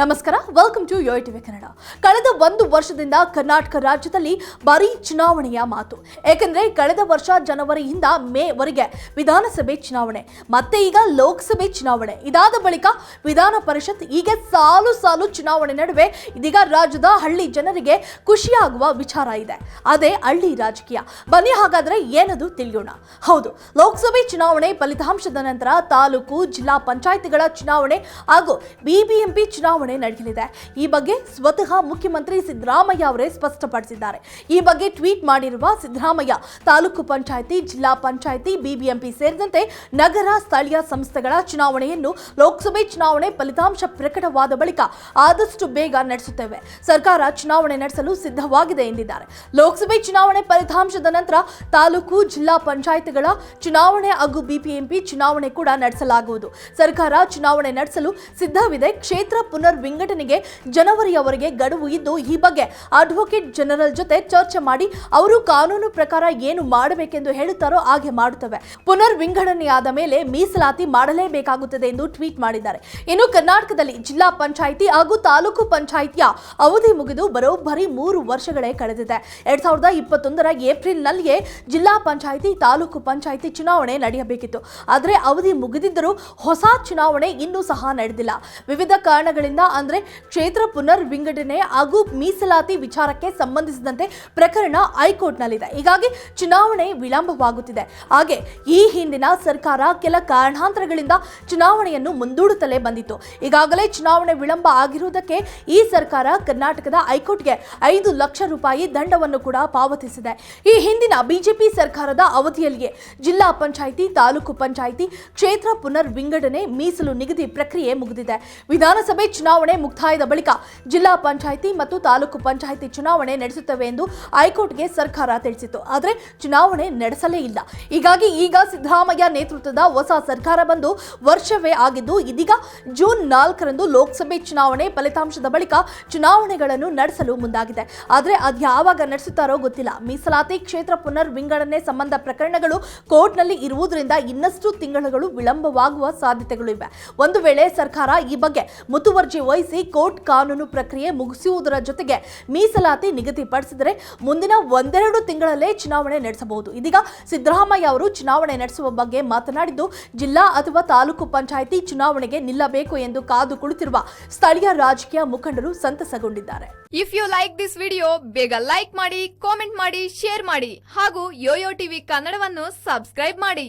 ನಮಸ್ಕಾರ welcome to yo TV Kannada ಕಳೆದ ಒಂದು ವರ್ಷದಿಂದ ಕರ್ನಾಟಕ ರಾಜ್ಯದಲ್ಲಿ ಬರೀ ಚುನಾವಣೆಯ ಮಾತು. ಏಕೆಂದರೆ ಕಳೆದ ವರ್ಷ ಜನವರಿಯಿಂದ ಮೇವರೆಗೆ ವಿಧಾನಸಭೆ ಚುನಾವಣೆ, ಮತ್ತೆ ಈಗ ಲೋಕಸಭೆ ಚುನಾವಣೆ. ಇದಾದ ಬಳಿಕ ವಿಧಾನ ಪರಿಷತ್ ಹೀಗೆ ಸಾಲು ಸಾಲು ಚುನಾವಣೆ ನಡುವೆ ಇದೀಗ ರಾಜ್ಯದ ಹಳ್ಳಿ ಜನರಿಗೆ ಖುಷಿಯಾಗುವ ವಿಚಾರ ಇದೆ. ಅದೇ ಹಳ್ಳಿ ರಾಜಕೀಯ. ಬನ್ನಿ ಹಾಗಾದ್ರೆ ಏನದು ತಿಳಿಯೋಣ. ಹೌದು, ಲೋಕಸಭೆ ಚುನಾವಣೆ ಫಲಿತಾಂಶದ ನಂತರ ತಾಲೂಕು, ಜಿಲ್ಲಾ ಪಂಚಾಯಿತಿಗಳ ಚುನಾವಣೆ ಹಾಗೂ ಬಿಬಿಎಂಪಿ ಚುನಾವಣೆ ನಡೆಯಲಿದೆ. ಈ ಬಗ್ಗೆ ಸ್ವತಃ ಮುಖ್ಯಮಂತ್ರಿ ಸಿದ್ದರಾಮಯ್ಯ ಅವರೇ ಸ್ಪಷ್ಟಪಡಿಸಿದ್ದಾರೆ. ಈ ಬಗ್ಗೆ ಟ್ವೀಟ್ ಮಾಡಿರುವ ಸಿದ್ದರಾಮಯ್ಯ, ತಾಲೂಕು ಪಂಚಾಯಿತಿ, ಜಿಲ್ಲಾ ಪಂಚಾಯಿತಿ, ಬಿಬಿಎಂಪಿ ಸೇರಿದಂತೆ ನಗರ ಸ್ಥಳೀಯ ಸಂಸ್ಥೆಗಳ ಚುನಾವಣೆಯನ್ನು ಲೋಕಸಭೆ ಚುನಾವಣೆ ಫಲಿತಾಂಶ ಪ್ರಕಟವಾದ ಬಳಿಕ ಆದಷ್ಟು ಬೇಗ ನಡೆಸುತ್ತೇವೆ. ಸರ್ಕಾರ ಚುನಾವಣೆ ನಡೆಸಲು ಸಿದ್ಧವಾಗಿದೆ ಎಂದಿದ್ದಾರೆ. ಲೋಕಸಭೆ ಚುನಾವಣೆ ಫಲಿತಾಂಶದ ನಂತರ ತಾಲೂಕು, ಜಿಲ್ಲಾ ಪಂಚಾಯಿತಿಗಳ ಚುನಾವಣೆ ಹಾಗೂ ಬಿಬಿಎಂಪಿ ಚುನಾವಣೆ ಕೂಡ ನಡೆಸಲಾಗುವುದು. ಸರ್ಕಾರ ಚುನಾವಣೆ ನಡೆಸಲು ಸಿದ್ಧವಿದೆ. ಕ್ಷೇತ್ರ ಪುನರ್ ವಿಂಗಡಣೆಗೆ ಜನವರಿಯವರೆಗೆ ಗಡುವು ಇದ್ದು, ಈ ಬಗ್ಗೆ ಅಡ್ವೊಕೇಟ್ ಜನರಲ್ ಜೊತೆ ಚರ್ಚೆ ಮಾಡಿ ಅವರು ಕಾನೂನು ಪ್ರಕಾರ ಏನು ಮಾಡಬೇಕೆಂದು ಹೇಳುತ್ತಾರೋ ಹಾಗೆ ಮಾಡುತ್ತವೆ. ಪುನರ್ ವಿಂಗಡಣೆಯಾದ ಮೇಲೆ ಮೀಸಲಾತಿ ಮಾಡಲೇಬೇಕಾಗುತ್ತದೆ ಎಂದು ಟ್ವೀಟ್ ಮಾಡಿದ್ದಾರೆ. ಇನ್ನು ಕರ್ನಾಟಕದಲ್ಲಿ ಜಿಲ್ಲಾ ಪಂಚಾಯಿತಿ ಹಾಗೂ ತಾಲೂಕು ಪಂಚಾಯಿತಿಯ ಅವಧಿ ಮುಗಿದು ಬರೋಬ್ಬರಿ ಮೂರು ವರ್ಷಗಳೇ ಕಳೆದಿದೆ. ಎರಡ್ ಸಾವಿರದ ಇಪ್ಪತ್ತೊಂದರ ಏಪ್ರಿಲ್ನಲ್ಲಿಯೇ ಜಿಲ್ಲಾ ಪಂಚಾಯಿತಿ, ತಾಲೂಕು ಪಂಚಾಯಿತಿ ಚುನಾವಣೆ ನಡೆಯಬೇಕಿತ್ತು. ಆದರೆ ಅವಧಿ ಮುಗಿದಿದ್ದರೂ ಹೊಸ ಚುನಾವಣೆ ಇನ್ನೂ ಸಹ ನಡೆದಿಲ್ಲ. ವಿವಿಧ ಕಾರಣಗಳಿಂದ ಅಂದ್ರೆ ಕ್ಷೇತ್ರ ಪುನರ್ ವಿಂಗಡಣೆ ಹಾಗೂ ಮೀಸಲಾತಿ ವಿಚಾರಕ್ಕೆ ಸಂಬಂಧಿಸಿದಂತೆ ಪ್ರಕರಣ ಹೈಕೋರ್ಟ್ನಲ್ಲಿದೆ. ಹೀಗಾಗಿ ಚುನಾವಣೆ ವಿಳಂಬವಾಗುತ್ತಿದೆ. ಹಾಗೆ ಈ ಹಿಂದಿನ ಸರ್ಕಾರ ಕೆಲ ಕಾರಣಾಂತರಗಳಿಂದ ಚುನಾವಣೆಯನ್ನು ಮುಂದೂಡುತ್ತಲೇ ಬಂದಿತ್ತು. ಈಗಾಗಲೇ ಚುನಾವಣೆ ವಿಳಂಬ ಆಗಿರುವುದಕ್ಕೆ ಈ ಸರ್ಕಾರ ಕರ್ನಾಟಕದ ಹೈಕೋರ್ಟ್ಗೆ ಐದು ಲಕ್ಷ ರೂಪಾಯಿ ದಂಡವನ್ನು ಕೂಡ ಪಾವತಿಸಿದೆ. ಈ ಹಿಂದಿನ ಬಿಜೆಪಿ ಸರ್ಕಾರದ ಅವಧಿಯಲ್ಲಿಯೇ ಜಿಲ್ಲಾ ಪಂಚಾಯಿತಿ, ತಾಲೂಕು ಪಂಚಾಯಿತಿ ಕ್ಷೇತ್ರ ಪುನರ್ ವಿಂಗಡಣೆ ಮೀಸಲು ನಿಗದಿ ಪ್ರಕ್ರಿಯೆ ಮುಗಿದಿದೆ. ವಿಧಾನಸಭೆ ಚುನಾವಣೆ ಮುಕ್ತಾಯದ ಬಳಿಕ ಜಿಲ್ಲಾ ಪಂಚಾಯಿತಿ ಮತ್ತು ತಾಲೂಕು ಪಂಚಾಯಿತಿ ಚುನಾವಣೆ ನಡೆಸುತ್ತವೆ ಎಂದು ಹೈಕೋರ್ಟ್ಗೆ ಸರ್ಕಾರ ತಿಳಿಸಿತ್ತು. ಆದರೆ ಚುನಾವಣೆ ನಡೆಸಲೇ ಇಲ್ಲ. ಹೀಗಾಗಿ ಈಗ ಸಿದ್ದರಾಮಯ್ಯ ನೇತೃತ್ವದ ಹೊಸ ಸರ್ಕಾರ ಬಂದು ವರ್ಷವೇ ಆಗಿದ್ದು, ಇದೀಗ ಜೂನ್ ನಾಲ್ಕರಂದು ಲೋಕಸಭೆ ಚುನಾವಣೆ ಫಲಿತಾಂಶದ ಬಳಿಕ ಚುನಾವಣೆಗಳನ್ನು ನಡೆಸಲು ಮುಂದಾಗಿದೆ. ಆದರೆ ಅದು ಯಾವಾಗ ನಡೆಸುತ್ತಾರೋ ಗೊತ್ತಿಲ್ಲ. ಮೀಸಲಾತಿ, ಕ್ಷೇತ್ರ ಪುನರ್ ವಿಂಗಡಣೆ ಸಂಬಂಧ ಪ್ರಕರಣಗಳು ಕೋರ್ಟ್ನಲ್ಲಿ ಇರುವುದರಿಂದ ಇನ್ನಷ್ಟು ತಿಂಗಳುಗಳು ವಿಳಂಬವಾಗುವ ಸಾಧ್ಯತೆಗಳು ಇವೆ. ಒಂದು ವೇಳೆ ಸರ್ಕಾರ ಈ ಬಗ್ಗೆ ಮುತುವರ್ಜಿ ವಹಿಸಿ ಕೋರ್ಟ್ ಕಾನೂನು ಪ್ರಕ್ರಿಯೆ ಮುಗಿಸುವುದರ ಜೊತೆಗೆ ಮೀಸಲಾತಿ ನಿಗದಿಪಡಿಸಿದರೆ ಮುಂದಿನ ಒಂದೆರಡು ತಿಂಗಳಲ್ಲೇ ಚುನಾವಣೆ ನಡೆಸಬಹುದು. ಇದೀಗ ಸಿದ್ದರಾಮಯ್ಯ ಅವರು ಚುನಾವಣೆ ನಡೆಸುವ ಬಗ್ಗೆ ಮಾತನಾಡಿದ್ದು, ಜಿಲ್ಲಾ ಅಥವಾ ತಾಲೂಕು ಪಂಚಾಯಿತಿ ಚುನಾವಣೆಗೆ ನಿಲ್ಲಬೇಕು ಎಂದು ಕಾದು ಕುಳಿತಿರುವ ಸ್ಥಳೀಯ ರಾಜಕೀಯ ಮುಖಂಡರು ಸಂತಸಗೊಂಡಿದ್ದಾರೆ. If you like this video ಬೇಗ ಲೈಕ್ ಮಾಡಿ ಕಾಮೆಂಟ್ ಮಾಡಿ ಶೇರ್ ಮಾಡಿ ಹಾಗೂ ಯೋಯೋ ಟಿವಿ ಕನ್ನಡವನ್ನು ಸಬ್ಸ್ಕ್ರೈಬ್ ಮಾಡಿ.